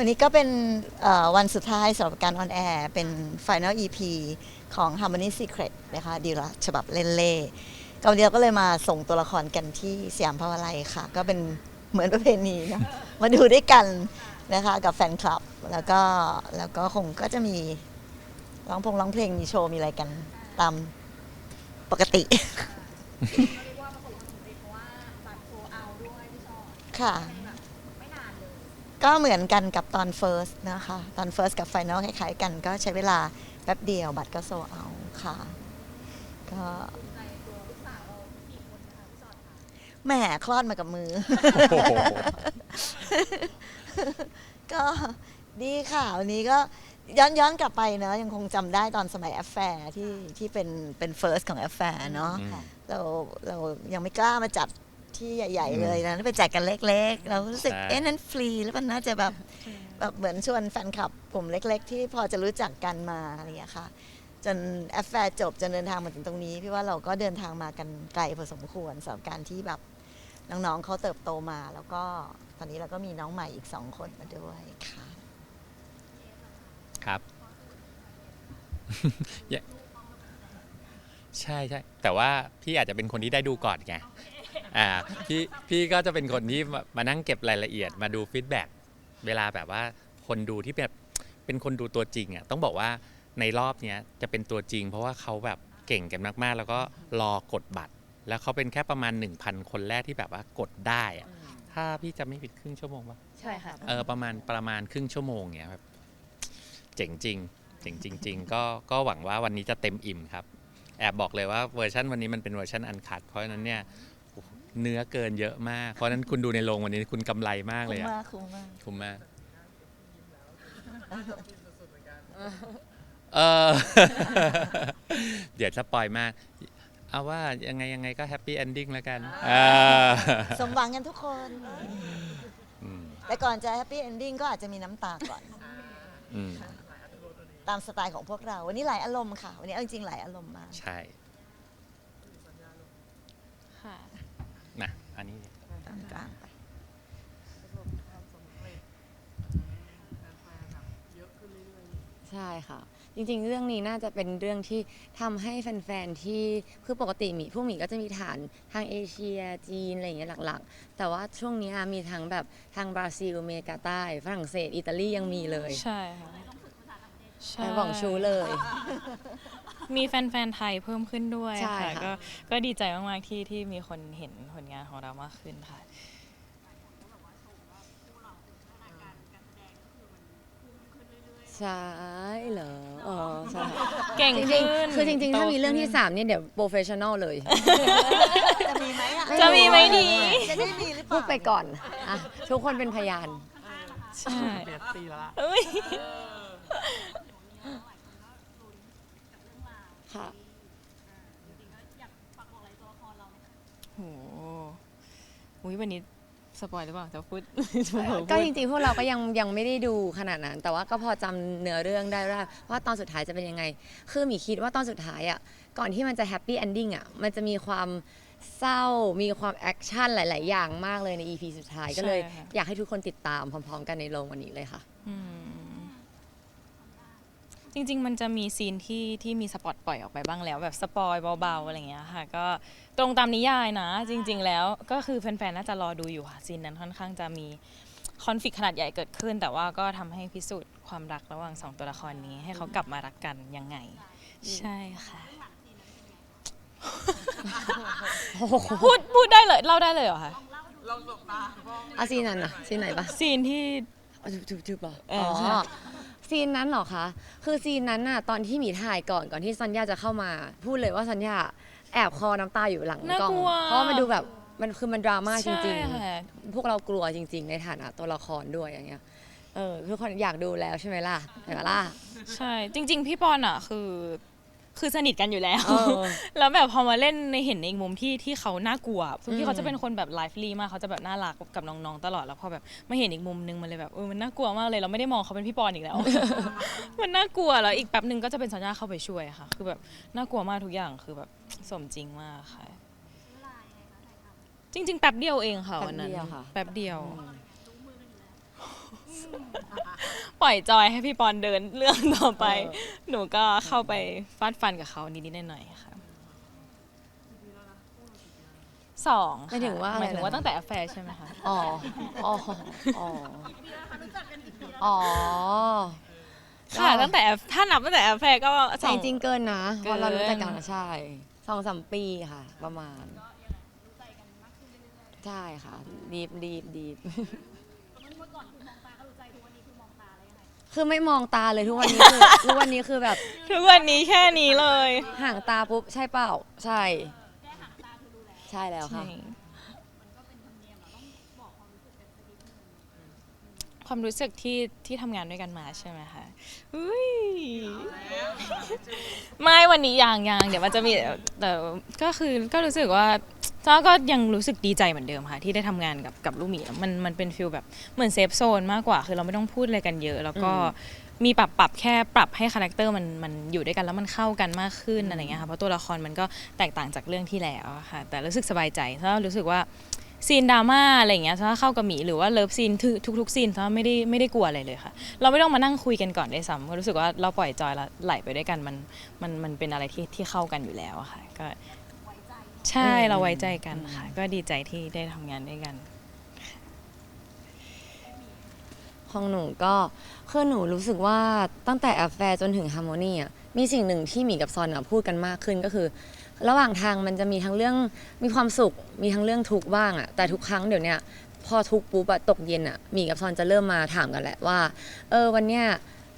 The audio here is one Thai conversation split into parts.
วันนี้ก็เป็นวันสุดท้ายสำหรับการออนแอร์เป็น Final EP ของ Harmony Secret นะคะดีละฉบับเล่นเล่ก็วันนี้เราก็เลยมาส่งตัวละครกันที่สยามพาวาไลค่ะ ก็เป็นเหมือนประเพณีนะมาดูด้วยกันนะคะกับแฟนคลับ แล้วก็แล้วก็คงก็จะมีร้องพงร้องเพลงมีโชว์ มีอะไรกันตามปกติค่ะ ก็เหมือนกันกับตอน First นะคะ ตอน First กับ Final คล้ายๆกันก็ใช้เวลาแป๊บเดียวบัตรก็โซเอาค่ะ ก็แหมคลอดมากับมือโอ้โหก็ดีค่ะ วันนี้ก็ย้อนย้อนกลับไปเนอะยังคงจำได้ตอนสมัยแอฟแฟร์ที่ที่เป็นเป็นเฟิร์สของแอฟแฟร์เนาะอืมเราเรายังไม่กล้ามาจัด ที่ใหญ่ ๆ เลยนะไปจัดกันเล็ก ๆ เรารู้สึกใช่ เอ๊ะนั้นฟรีแล้วมันน่าจะแบบแบบเหมือนชวนแฟนคลับกลุ่มเล็ก ๆ ที่พอจะรู้จักกันมาอะไรอย่างเงี้ยค่ะ จนแอฟแฟร์จบจนเดินทางมาถึงตรงนี้พี่ว่าเราก็เดินทางมากันไกลพอสมควรสำหรับการที่แบบน้องๆเขาเติบโตมา แล้วก็ตอนนี้เราก็มีน้องใหม่อีกสองคนมาด้วยค่ะ ครับอย่าใช่ใช่แต่ว่าพี่อาจจะเป็นคนที่ได้ดูก่อนไง อ่าพี่พี่ก็จะเป็นคนที่มามานั่งเก็บรายละเอียดมาดูฟีดแบ็กเวลาแบบว่าคนดูที่แบบเป็นคนดูตัวจริงอะต้องบอกว่าในรอบเนี้ยจะเป็นตัวจริง เพราะว่าเขาแบบเก่งกันมาก ๆ แล้วก็รอกดบัตร แล้วเขาเป็นแค่ประมาณ 1,000 คนแรกที่แบบว่ากดได้อะถ้าพี่จะไม่ผิดครึ่งชั่วโมงปะใช่ค่ะ เออประมาณประมาณครึ่งชั่วโมงเนี้ยครับเจ๋งจริงเจ๋งจริง ๆ ก็ก็หวังว่าวันนี้จะเต็มอิ่มครับ แอบบอกเลยว่าเวอร์ชันวันนี้มันเป็นเวอร์ชันอันคัดเพราะฉะนั้นเนี่ยโอ้โห เนื้อเกินเยอะมาก เพราะฉะนั้นคุณดูในโรงวันนี้คุณกำไรมากเลยคุ้มอะมากคุ้มมาก คุ้มมากเออ เดี๋ยวสปอยมาก เอาว่ายังไงยังไงก็แฮปปี้เอนดิ้งแล้วกันอ่าสมหวังกันทุกคน อืมแต่ก่อนจะแฮปปี้เอนดิ้งก็อาจจะมีน้ำตาก่อน อืมตามสไตล์ของพวกเรา วันนี้หลายอารมณ์ค่ะ วันนี้เอาจริงๆหลายอารมณ์มาก ใช่ ค่ะ นะอันนี้ตามกลางไปใช่ค่ะ จริง ๆ เรื่องนี้น่าจะเป็นเรื่องที่ทำให้แฟนๆที่คือปกติหมีพวกหมีก็จะมีฐานทางเอเชียจีนอะไรอย่างเงี้ยหลักๆ แต่ว่าช่วงนี้มีทั้งแบบทางบราซิลอเมริกาใต้ ฝรั่งเศส อิตาลียังมีเลย ใช่ค่ะใช่ไปบอกชูเลย มีแฟนๆไทยเพิ่มขึ้นด้วยใช่ค่ะค่ะ ก็ก็ดีใจมากๆที่ที่มีคนเห็นผลงานของเรามากขึ้นค่ะ ใช่เหรออ๋อใช่ค่ะเก่งจริขึ้งนๆคือจริง ๆ ถ้ามีเรื่องที่โต3เนี่ยเดี๋ยวโปรเฟชชั่นอลเลย จะมีไหมอะจะมีไหมดี จะได้มีหรือเปพูล่าดไปก่อนอะทุกคนเป็นพยาน ใช่เอ้ย ค่ะโหอุ้ยวันนี้สปอยหรือเปล่าจะพูดก็จริงๆพวกเราก็ยังยังไม่ได้ดูขนาดนั้น แต่ว่าก็พอจำเนื้อเรื่องได้ว่าว่าตอนสุดท้ายจะเป็นยังไง คือหมีคิดว่าตอนสุดท้ายอะก่อนที่มันจะแฮปปี้เอนดิ้งอะมันจะมีความเศร้ามีความแอคชั่นหลาย ๆ อย่างมากเลยใน EP สุดท้ายก็เลย ใช่ค่ะ อยากให้ทุกคนติดตามพร้อม ๆ กันในโรงวันนี้เลยค่ะ อืม จริง ๆ มันจะมีซีนที่ที่มีสปอตปล่อยออกไปบ้างแล้ว แบบสปอยเบาๆอะไรอย่างเงี้ยค่ะ ก็ตรงตามนิยายนะ จริง ๆ แล้วก็คือแฟนๆน่าจะรอดูอยู่ค่ะซีนนั้นค่อนข้างจะมีคอนฟ lict ขนาดใหญ่เกิดขึ้น แต่ว่าก็ทำให้พิสูจน์ความรักระหว่างสองตัวละครนี้ ให้เขากลับมารักกันยังไง ใช่ค่ะ พูดพูดได้เลยเล่าได้เลยเหรอคะอาซีนนั้นอะซีนไหนปะซีนที่ถูกถูกถูกป่ะเออ๋ออใช่ ซีนนั้นเหรอคะ คือซีนนั้นน่ะตอนที่หมีถ่ายก่อนก่อนที่ซันยาจะเข้ามา พูดเลยว่าซันยาแอบคอน้ำตาอยู่หลังน่ากล้องลัว เพราะว่ามันดูแบบมันคือมันดราม่าจริง ใช่ค่ะๆ พวกเรากลัวจริง ๆ ในฐานะตัวละครด้วยอย่างเงี้ย เออทุกคนอยากดูแล้วใช่ไหมล่ะเห็นไหมล่ะ ใช่ จริง ๆ พี่ปอนอะ คือ คือสนิทกันอยู่แล้วเออแล้วแบบพอมาเล่นในเห็นในอีกมุมที่ที่เขาน่ากลัวทุกอืที่มเขาจะเป็นคนแบบไลฟ์ลีมากเขาจะแบบน่ารักกับน้องๆตลอดแล้วพอแบบมาเห็นอีกมุมนึงมันเลยแบบเออมันน่ากลัวมากเลยเราไม่ได้มองเขาเป็นพี่ปอนอีกแล้ว มันน่ากลัวแล้วอีกแป๊บหนึ่งก็จะเป็นสัญญาเข้าไปช่วยค่ะ คือแบบน่ากลัวมากทุกอย่างคือแบบสมจริงมากค่ะ จริง ๆ แป๊บเดียวเองค่ะวันนั้นแป๊บเดียวค่ะแป๊บเดียวใปล่อยจอยให้พี่ปอนเดินเรื่องต่อไปหนูก็เข้าไปฟาดฟันกับเขานิดๆหน่อยๆค่ะสองหมายถึงว่าอะไรหมายถึงว่านะคะตั้งแต่แฟร์ใช่ไหมคะอ๋อ อ๋อ อ๋ออ๋อค่ะตั้งแต่ถ้านับตั้งแต่แฟร์ก็สแต่อจงริงๆเกินนะเพราะเราเกินรู้จักกันอะใช่สองสามปีค่ะ ประมาณ ใช่ค่ะ ดีบดีบดีบ คือไม่มองตาเลยทุกวันนี้คือ ทุกวันนี้คือแบบทุกวันนี้แค่นี้เลยห่างตาปุ๊บใช่เปล่า ใช่ ใช่แล้วค่ะใช่ความรู้สึกที่ที่ทำงานด้วยกันมาใช่ไหมคะอุ้ยไม่วันนี้ยังยังเดี๋ยวมันจะมีแต่ก็คือก็รู้สึกว่า จ้าก็ยังรู้สึกดีใจเหมือนเดิมค่ะ ที่ได้ทำงานกับกับลูกหมีมันมันเป็นฟิลแบบเหมือนเซฟโซนมากกว่า คือเราไม่ต้องพูดอะไรกันเยอะ แล้วก็มีปรับปรับแค่ปรับให้คาแรคเตอร์มันมันอยู่ด้วยกันแล้วมันเข้ากันมากขึ้นอะไรเงี้ยค่ะเพราะตัวละครมันก็แตกต่างจากเรื่องที่แล้วอะค่ะ แต่รู้สึกสบายใจเพราะรู้สึกว่าซีนดราม่าอะไรอย่างเงี้ยถ้าเข้ากับหมีหรือว่าเลิฟซีนทุกทุกๆซีนถ้าไม่ได้ไม่ได้กลัวอะไรเลยค่ะ เราไม่ต้องมานั่งคุยกันก่อนได้วยซ้ำก็รู้สึกว่าเราปล่อยจอยแล้วไหลไปด้วยกันมันมันมันเป็นอะไรที่ที่เข้ากันอยู่แล้วอะค่ะ ก็ ใช่อืมเราไว้ใจกันค่ะ ก็ดีใจที่ได้ทำงานด้วยกัน ของหนูก็คือหนูรู้สึกว่าตั้งแต่แอฟแฟร์จนถึงฮาร์โมนีอะมีสิ่งหนึ่งที่หมีกับซอนอะพูดกันมากขึ้นก็คือ ระหว่างทางมันจะมีทั้งเรื่องมีความสุข มีทั้งเรื่องทุกข์บ้างอะแต่ทุกครั้งเดี๋ยวเนี้ยพอทุกข์ปุ๊บอะตกเย็นอะหมีกับซอนจะเริ่มมาถามกันแหละว่า เออวันเนี้ย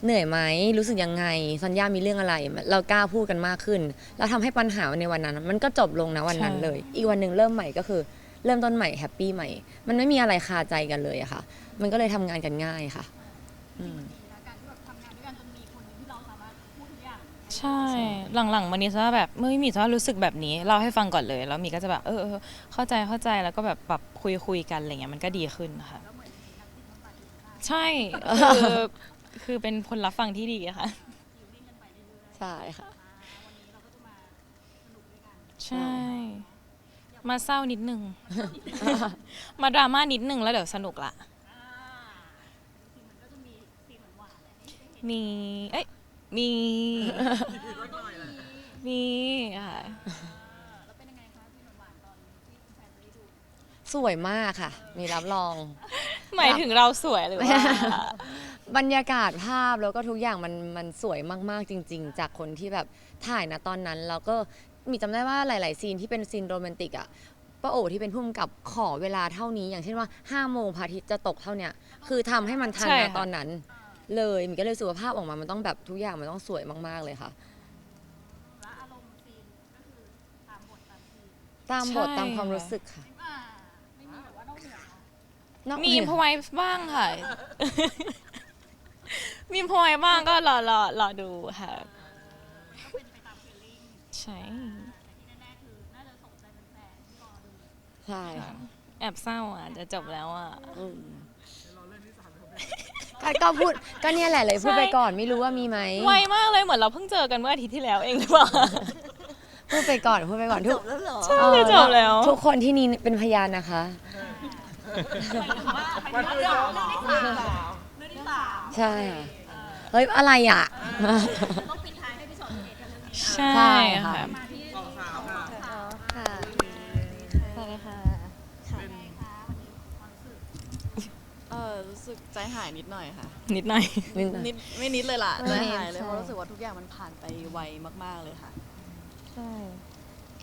เหนื่อยไหมรู้สึกยังไงสัญญามีเรื่องอะไร เรากล้าพูดกันมากขึ้น แล้วทำให้ปัญหาในวันนั้น มันก็จบลงนะวันนั้นใช่เลย อีกวันหนึ่งเริ่มใหม่ก็คือ เริ่มต้นใหม่แฮปปี้ใหม่ มันไม่มีอะไรคาใจกันเลยอะค่ะ มันก็เลยทำงานกันง่ายค่ะอืมใช่หลังๆมานี้ซะแบบเมื่อมีซะรู้สึกแบบนี้เล่าให้ฟังก่อนเลยแล้วมีก็จะแบบเออเออเข้าใจเข้าใจแล้วก็แบบปรับคุยคุยกันอะไรเงี้ยมันก็ดีขึ้นค่ะ ใช่คือ คือเป็นคนรับฟังที่ดีอะค่ะใช่ค่ะ ใช่ มาเศร้านิดนึงมาดราม่านิดนึงแล้วเดี๋ยวสนุกละมีเอ้ยมีมีค่ะสวยมากค่ะ มีรับรอง หมายถึงเราสวยหรือว่า บรรยากาศภาพแล้วก็ทุกอย่างมันมันสวยมากๆจริง ๆ จากคนที่แบบถ่ายนะตอนนั้นแล้วก็มีจำได้ว่าหลาย ๆ ซีนที่เป็นซีนโรแมนติกอะป้าโอที่เป็นผู้กำกับขอเวลาเท่านี้ อย่างเช่นว่า5้าโมงพระอาทิตย์จะตกเท่าเนี้ยคือทำให้มันทันใช่นะค่ะ ตอนนั้น เลยมีก็เลยรู้สึกว่าภาพออกมามันต้องแบบทุกอย่างมันต้องสวยมากๆเลยค่ะตามบทตามความรู้สึกค่ะนอกมีเหนือิอมพอไว้บ้างค่ะ มีอิมพอไว้บ้างก็รอรอรอดูค่ะใช่ใช่ค่ะแอบเศร้าอะ จะจบแล้วอะ อืมก็ก็พูดก็เนี่ยแหละเลยพูดไปก่อนไม่รู้ว่ามีไหมไวมากเลยเหมือนเราเพิ่งเจอกันเมื่ออาทิตย์ที่แล้วเองหรือเปล่า พูดไปก่อนพูดไปก่อนทุจกบแล้วเหรอใช่จบแล้ว ทุกคนที่นี่เป็นพยานนะคะ ใช่ค่ะเฮ้ยอะไรอะใช่ใช่ค่ะค่ะค่ะสวัสดีค่ะเออรู้สึกใจหายนิดหน่อยค่ะ นิดหน่อย นิดหน่อย นิดไม่นิดเลยล่ะไม่ใจนิดหายเลยใช่เพราะรู้สึกว่าทุกอย่างมันผ่านไปไวมาก ๆเลยค่ะ ใช่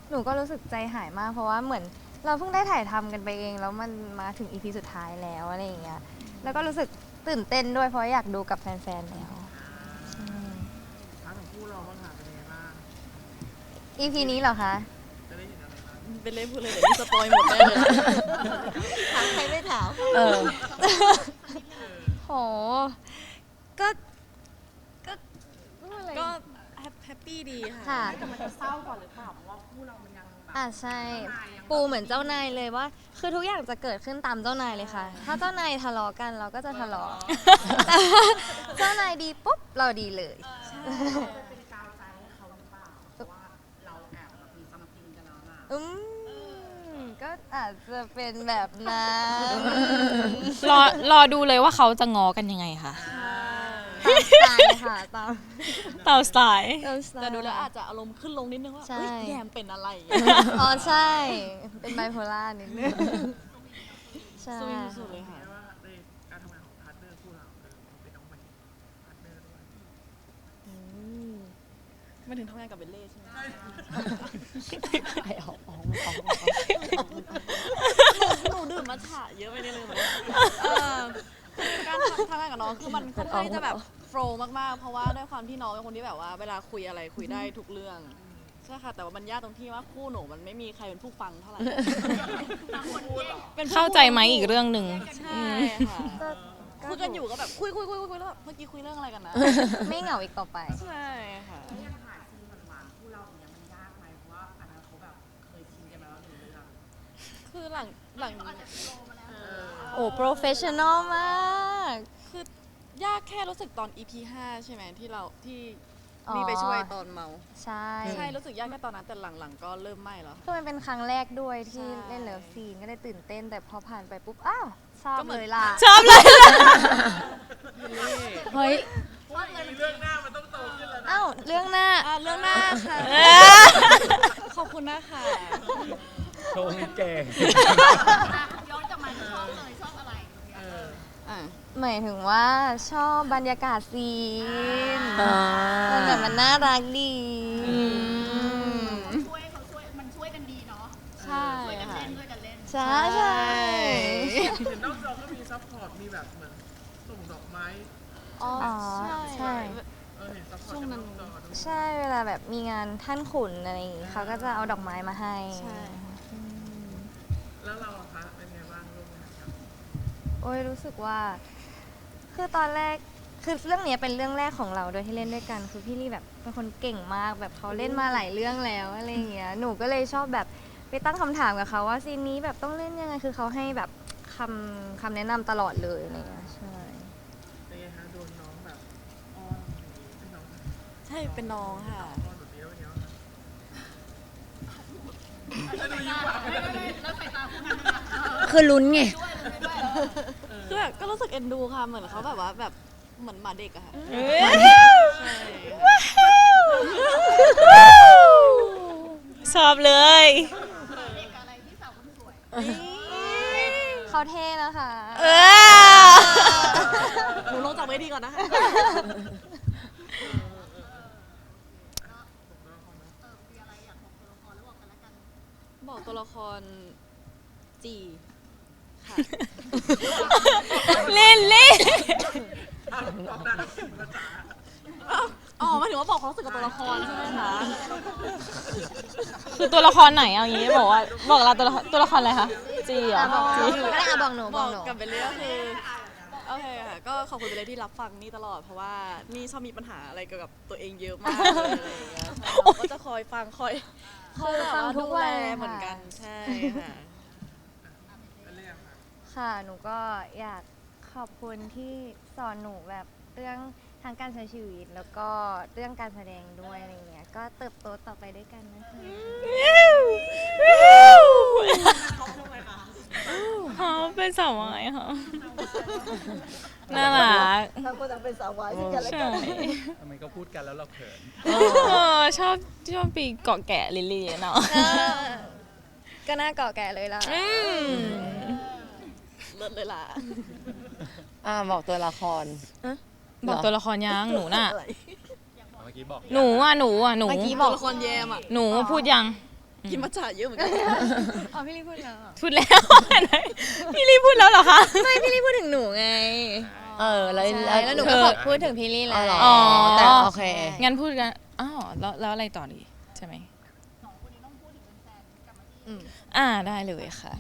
หนูก็รู้สึกใจหายมาก เพราะว่าเหมือนเราเพิ่งได้ถ่ายทำกันไปเอง แล้วมันมาถึงอีพีสุดท้ายแล้วอะไรอย่างเงี้ย แล้วก็รู้สึก ตื่นเต้นด้วยเพราะอยากดูกับแฟนๆแล้วอีพีนี้เหรอคะเป็นเล่นพูดเลยเดี๋ยวนี้สปอยหมดได้เลย ถามใครไม่ถาม เออ โห ก็ ก็พูดอะไรก็แฮปปี้ดีค่ะ ค่ะ แต่มันจะเศร้าก่อนหรือเปล่าเพราะว่าคู่เรามันยัง อ่าใช่ปูเหมือนเจ้านายเลยว่า คือทุกอย่างจะเกิดขึ้นตามเจ้านายเลยค่ะ ถ้าเจ้านายทะเลาะกันเราก็จะทะเลาะเจ้านายดีปุ๊บเราดีเลยอืมก็อาจจะเป็นแบบนั้น รอรอดูเลยว่าเขาจะงอกันยังไงค่ะ ตามสไตล์ค่ะตามตามสไตล์ตามสไตล์ แต่ดูแล้วอาจจะอารมณ์ขึ้นลงนิดนึงว่าใช่ เอ้ยแยมเป็นอะไรอ๋อใช่ เป็นไบโพล่านิดนึงใช่สวิงสุดเลยค่ะ ว่าในการทำงานของพาร์ทเนอร์คู่เราเออมันเป็นน้องใหม่พาร์ทเนอร์ด้วยไม่ถึงทำงานกับเบลเล่ใช่ไหมหนูดื่มมาฉะเยอะไปนิดนึงเหมือนกันเออการทำงานกับน้องคือมันค่อนข้างที่จะแบบ โฟล์มากๆ เพราะว่าด้วยความที่น้องเป็นคนที่แบบว่าเวลาคุยอะไรคุยได้ทุกเรื่องใช่ค่ะ แต่ว่ามันยากตรงที่ว่าคู่หนูมันไม่มีใครเป็นผู้ฟังเท่าไหร่เป็นผู้เข้าใจไหมอีกเรื่องหนึ่ง ใช่ค่ะก็ก็คุยกันอยู่ก็แบบคุยคุยคุยคุยแล้วแบบเมื่อกี้คุยเรื่องอะไรกันนะไม่เหงาอีกต่อไป ใช่ค่ะคือหลังหลังโอ้โปรเฟชชั่นอลมากคือ ยากแค่รู้สึกตอน EP 5 ใช่ไหมที่เราที่อ๋อ มีไปช่วยตอนเมา ใช่ใช่รู้สึกยากแค่ตอนนั้นแต่หลังๆ ก็เริ่มไม่แล้ว คือมันเป็นครั้งแรกด้วยที่ใช่ เล่นเลิฟซีนก็ได้ตื่นเต้น แต่พอผ่านไปปุ๊บ อ้าวชอบก็เหมืเลอนยล่ะ ชอบเลยเฮ้ยเรื่องหน้ามันต้องโตขึ้นแล้วนะอ้าว เรื่องหน้า อะเรื่องหน้าค่ะ ขอบคุณนะคะ ชงเก่ง อะ หมายถึงว่าชอบบรรยากาศซีนอ่ามันแบบมันน่ารักดีช่วยเขาช่วยมันช่วยกันดีเนาะใช่ช่วยกันค่ะเล่นช่วยกันเล่น ใช่ใช่ เห็นนอกจอก็มีซัพพอร์ต มีแบบเหมือนส่งดอกไม้ อ๋ออ๋อใช่ใช่ เออเห็นซัพพอร์ตช่วงจากนั้นนอกจอด้วย ใช่เวลาแบบมีงานท่านขุนอะไรอย่างงี้เขาก็จะเอาดอกไม้มาให้ใช่ แล้วเราอะคะเป็นไงบ้างร่วมงานกับ โอ้ยรู้สึกว่า คือตอนแรกคือเรื่องเนี้ยเป็นเรื่องแรกของเราด้วยที่เล่นด้วยกัน คือพี่ลี่แบบเป็นคนเก่งมากแบบเขาเล่นมาหลายเรื่องแล้วอะไรอย่างเงี้ยหนูก็เลยชอบแบบไปตั้งคำถามกับเขาว่าซีนนี้แบบต้องเล่นยังไงคือเขาให้แบบคำคำแนะนำตลอดเลยอะไรอย่างเงี้ยใช่ เป็นไงฮะโดนน้องแบบอ้อนเป็นน้องใช่เป็นน้องค่ะ อ้อนแบบนี้แล้วเป็นไงบ้างคะแล้วดูยิ้มหวานเลยคือลุ้นไง คือแบบก็รู้สึกเอ็นดูค่ะ เหมือนเขาแบบว่าแบบเหมือนหมาเด็กอะค่ะใช่ชอบเลย เขาเท่นะคะ เออ หนูลงจากเวทีก่อนนะคะบอกตัวละครจีค่ะ เล่นเล่นบอกได้แล้วภาษาอ๋อหมายถึงว่าบอกความรู้สึกกับตัวละครใช่ไหมคะ คือตัวละครไหนเอางี้บอกว่าบอกเราตัวละครตัวละครอะไรคะจีเหรออะบอกจีหนูก็ได้อะบอกหนูบบออกกหนู กับเบลเล่ก็คือโอเคค่ะ ก็ขอบคุณเบลเล่ที่รับฟังนี่ตลอดเพราะว่านี่ชอบมีปัญหาอะไรเกี่ยวกับตัวเองเยอะมากเลยอะไรอย่างเงี้ยเราก็จะคอยฟังคอยคอยแบบฟังทุกวันดูแลค่ะเหมือนกันใช่ค่ะเป็นเรื่องค่ะค่ะ หนูก็อยาก ขอบคุณที่สอนหนูแบบเรื่องทางการใช้ชีวิต แล้วก็เรื่องการแสดงด้วยอะไรเงี้ย ก็เติบโตต่อไปด้วยกันนะคะ เขาเป็นสาววายค่ะ น่ารักทั้งคนทั้งเป็นสาววายซึ่งกันและใช่กันทำไมก็พูดกันแล้วเราเขิน เออชอบชอบปีเกาะแกะลิลลี่เนาะก็น่าเกาะแก่เลยล่ะ อืม เลิศเลยล่ะ อ่าบอกตัวละคร บอกตัวละครยังหนูน่ะ เมื่อกี้บอกหนูอะหนูอะหนู เมื่อกี้ตัวละครแยมอะ หนูพูดยัง กินมัทฉะเยอะเหมือนกัน อ๋อพี่ลี่พูดแล้วพูดแล้ว พี่ลี่พูดแล้วเหรอคะ ไม่พี่ลี่พูดถึงหนูไงเออแล้วใช่แล้วหนูก็ขอพูดถึงพี่ลี่แล้อ๋อวเหรออ๋อ แต่โอเค งั้นพูดกัน อ้าวแล้วแล้วอะไรต่อดีใช่ไหมอ่าได้เลยค่ะ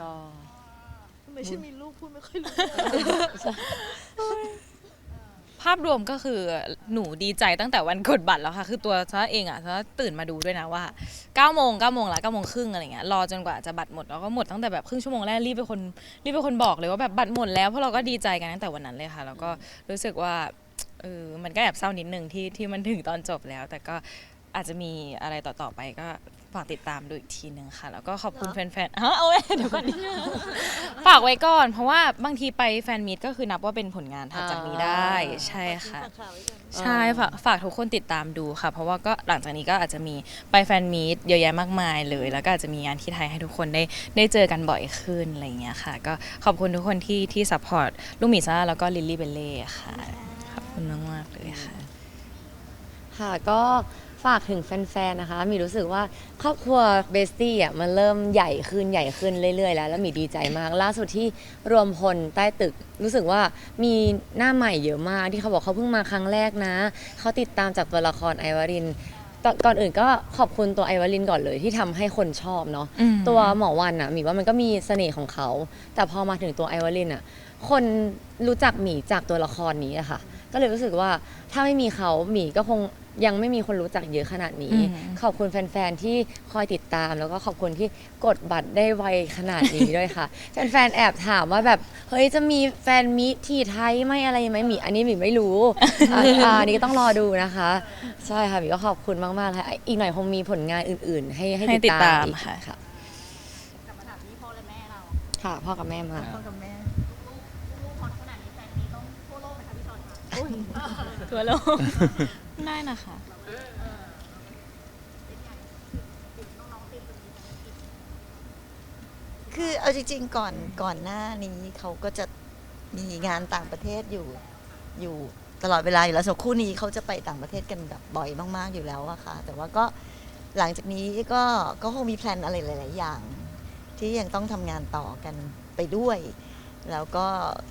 ก็ ไม่ใช่มีลูกพูดไม่ค่อยรู้ภาพรวมก็คือหนูดีใจตั้งแต่วันกดบัตรแล้วค่ะ คือตัวซะเองอะซะตื่นมาดูด้วยนะว่า9โมง9โมงละ9โมงครึ่งอะไรเงี้ยรอจนกว่าจะบัตรหมดแล้วก็หมดตั้งแต่แบบครึ่งชั่วโมงแรกรีบเป็นคนรีบเป็นคนบอกเลยว่าแบบบัตรหมดแล้วเพราะเราก็ดีใจกันตั้งแต่วันนั้นเลยค่ะ แล้วก็รู้สึกว่าเออมันก็แอบเศร้านิดนึงที่ที่มันถึงตอนจบแล้ว แต่ก็อาจจะมีอะไรต่อๆไปก็ฝากติดตามดูอีกทีหนึ่งค่ะ แล้วก็ขอบคุณแฟนๆฮะเอาไว้เดี๋ยวก่อนนิดนึงฝากไว้ก่อน เพราะว่าบางทีไปแฟนมีตก็คือนับว่าเป็นผลงานถัดจากนี้ได้ ใช่ค่ะ ใช่ฝากฝากทุกคนติดตามดูค่ะ เพราะว่าก็หลังจากนี้ก็อาจจะมีไปแฟนมีตเยอะแยะมากมายเลย แล้วก็อาจจะมีงานที่ไทยให้ทุกคนได้ได้เจอกันบ่อยขึ้นอะไรอย่างเงี้ยค่ะ ก็ขอบคุณทุกคนที่ที่ซัพพอร์ตลูกหมีซ่าแล้วก็ลิลลี่เบลเล่ค่ะ ขอบคุณมากๆเลยค่ะ ค่ะก็ ฝากถึงแฟนๆ นะคะหมีรู้สึกว่าครอบครัวเบสตี้อะมันเริ่มใหญ่ขึ้นใหญ่ขึ้นเรื่อยๆ แล้วแล้วหมีดีใจมาก ล่าสุดที่รวมพลใต้ตึก รู้สึกว่ามีหน้าใหม่เยอะมากที่เขาบอกเขาเพิ่งมาครั้งแรกนะ เขาติดตามจากตัวละครไอวารินตอนก่อนอื่นก็ขอบคุณตัวไอวารินก่อนเลยที่ทำให้คนชอบเนาะอืม ตัวหมอวันอะหมีว่ามันก็มีเสน่ห์ของเขา แต่พอมาถึงตัวไอวารินอะคนรู้จักหมีจากตัวละครนี้อะค่ะ ก็เลยรู้สึกว่าถ้าไม่มีเขาหมีก็คงยังไม่มีคนรู้จักเยอะขนาดนี้ อืม ขอบคุณแฟนๆที่คอยติดตาม แล้วก็ขอบคุณที่กดบัตรได้ไวขนาดนี้ ด้วยค่ะ แฟนๆแอบถามว่าแบบเฮ้ยจะมีแฟนมีตที่ไทยไหมอะไรไหมหมีอันนี้หมีไม่รู้อ่าอ่าอันนี้ก็ต้องรอดูนะคะ ใช่ค่ะหมีก็ขอบคุณมากๆค่ะอีกหน่อยคงมีผลงานอื่น ๆ ให้ให้ให้ติดตามติดตามอีกค่ะ ค่ะ กลับมาถามที่พ่อและแม่เราค่ะ พ่อกับแม่มา พ่อกับแม่ ลูกฮอตขนาดนี้แฟนนี้ต้องทั่วโลกไหมคะ พี่ชอนคะตัวโลกได้นะคะคือเอาจริง ๆ ก่อนก่อนหน้านี้เขาก็จะมีงานต่างประเทศอยู่อยู่ตลอดเวลาอยู่แล้วส่วนคู่นี้เขาจะไปต่างประเทศกันแบบบ่อยมากๆอยู่แล้วอะค่ะ แต่ว่าก็หลังจากนี้ก็ก็คงมีแพลนอะไรหลาย ๆ อย่าง ที่ยังต้องทำงานต่อกันไปด้วย แล้วก็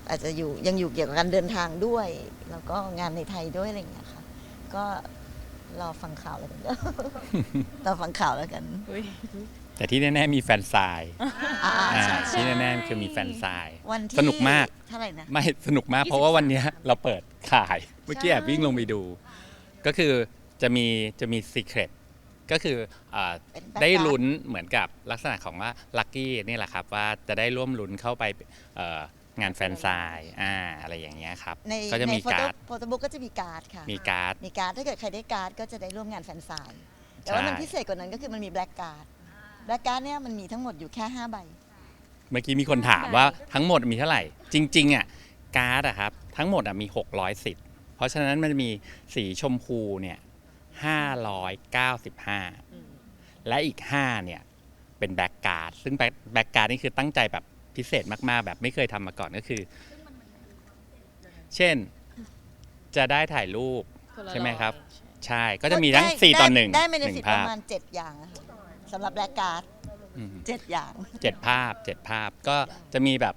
อาจจะอยู่ยังอยู่เกี่ยวกับการเดินทางด้วย แล้วก็งานในไทยด้วยอะไรอย่างเงี้ยค่ะ ก็รอฟังข่าวแล้วกัน รอฟังข่าวแล้วกันแต่ที่แน่ๆมีแฟนซายอ่าอ่าใช่ใช่ที่แน่ๆคือมีแฟนซาย วันที่สนุกมาก เท่าไหร่นะ ไม่สนุกมาก เพราะว่าวันเนี้ยเราเปิดขาย เมื่อกี้แอบวิ่งลงไปดู ก็คือจะมีจะมีซีเครต ก็คืออ่าเป็น background ได้ลุ้นเหมือนกับลักษณะของว่าลัคกี้นี่แหละครับว่าจะได้ร่วมลุ้นเข้าไปเอ่องานแฟนซายอ่าอะไรอย่างเงี้ยครับ ในก็จะในมีโฟโต้การ์ดโฟโต้บุ๊กก็จะมีการ์ดค่ะ มีการ์ด มีการ์ดถ้าเกิดใครได้การ์ดก็จะได้ร่วมงานแฟนไซน์แต่ว่าใช่มันพิเศษกว่านั้นก็คือมันมีแบล็กการ์ดแบล็กการ์ดเนี่ยมันมีทั้งหมดอยู่แค่5ใบ เมื่อกี้มีคนถามว่าทั้งหมดมีเท่าไหร่ จริง ๆ อะ การ์ดอะครับ ทั้งหมดอะมี 600สิทธิ์เพราะฉะนั้นมันมีสีชมพูเนี่ย 595 และอีก 5 เนี่ย เป็นแบ็กการ์ดซึ่งแบ็กการ์ดนี่คือตั้งใจแบบพิเศษมาก ๆ แบบไม่เคยทำมาก่อนก็คือ เช่นจะได้ถ่ายรูป ใช่ไหมครับ ใช่ก็จะมีทั้งได้4ต่อได้1ได้เมนหนึ่ฟิตงปภาระพมาณ7อย่างอะค่ะสำหรับแบล็กการ์ดอืม เจ็ดอย่าง เจ็ดภาพเจ็ดภาพก็จะมีแบบ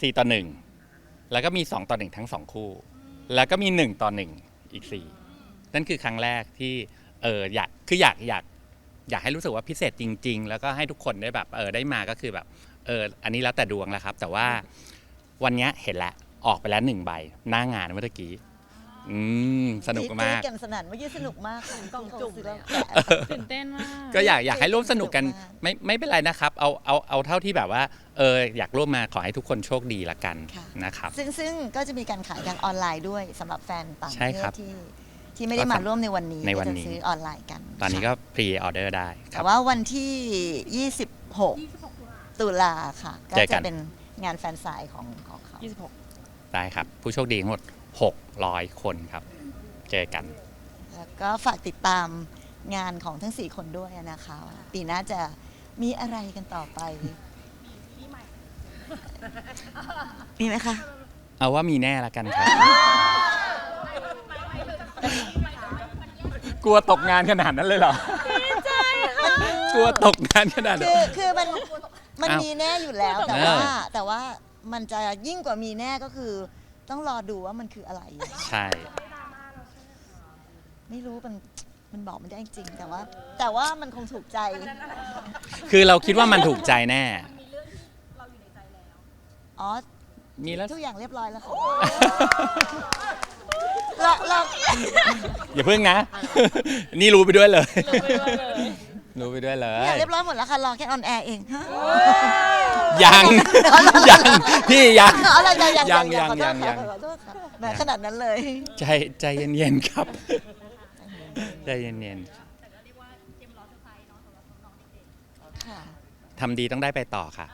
สี่ต่อหนึ่งแล้วก็มีสองต่อหนึ่งทั้งสองคู่ แล้วก็มีหนึ่งต่อหนึ่งอีกสี่ นั่นคือครั้งแรกที่เอออยากคืออยากอยากอยากให้รู้สึกว่าพิเศษจริง ๆ แล้วก็ให้ทุกคนได้แบบเออได้มาก็คือแบบเอออันนี้แล้วแต่ดวงแล้วครับ แต่ว่าวันเนี้ยเห็นแล้วออกไปแล้วหนึ่งใบหน้างานเมื่อกี้อืมสนุกมากที่กันสนั่นเมื่อกี้สนุกมากค่ะกล่องจุ่มซื้เลยแล้วอะแกะตื่นเต้นมาก ก็อยากอยากให้ร่วมสนุกกันสนุกมาก ไม่ไม่เป็นไรนะครับ เอาเอาเอาเท่าที่แบบว่าเอออยากร่วมมาขอให้ทุกคนโชคดีละกันค่ะนะครับ ซึ่งซึ่งก็จะมีการขายทางออนไลน์ด้วยสำหรับแฟนต่างปใช่ระเทครัศบ ที่ ที่ไม่ได้มาร่วมในวันนี้ในวันก็นี้จะซื้อออนไลน์กันตอนนี้ค่ะก็พรีออเดอร์ได้คแต่รับ ว่าวันที่ 26 ตุลาค่ะ ก็เจอกัจะน เป็นงานแฟนไซน์ของของเขา 26 ได้ครับ ผู้โชคดีทั้งหมด 600 คนครับ เจอกัน แล้วก็ฝากติดตามงานของทั้ง 4 คนด้วยนะคะปีหน้าจะมีอะไรกันต่อไป มีไหมคะ เอาว่ามีแน่ละกันครับ กลัวตกงานขนาดนั้นเลยเหรอ กลัวตกงานขนาดนั้น คือคือมันมันอ้าวมีแน่อยู่แล้วแต่เออว่าแต่ว่ามันจะยิ่งกว่ามีแน่ก็คือ ต้องรอดูว่ามันคืออะไร ใช่ ไม่รู้มันมันบอกไม่ได้จริงๆแต่ว่า แต่ว่ามันคงถูกใจ คือเราคิดว่ามันถูกใจแน่ อ๋อ มีแล้ว ทุกอย่างเรียบร้อยแล้วค่ะ เราเราอย่าเพิ่งนะ นี่รู้ไปด้วยเลย รู้ไปด้วยเลทุกอย ย่างเรียบร้อยหมดแล้วค่ะ รอแค่ออนแอร์เองฮะยัง ยัง พี่ยัง เอาอะไรยังยังยังยังยัง ขอโทษยังค่ะขอโทษค่ะแหมขนาดนั้นเลย ใจใจเย็นๆครับ ใจเย็นแต่ก็เรียกว่าเตรียมรอเซอร์ไพรส์เนาะสำหรับน้องๆทำดีต้องได้ไปต่อค่ะ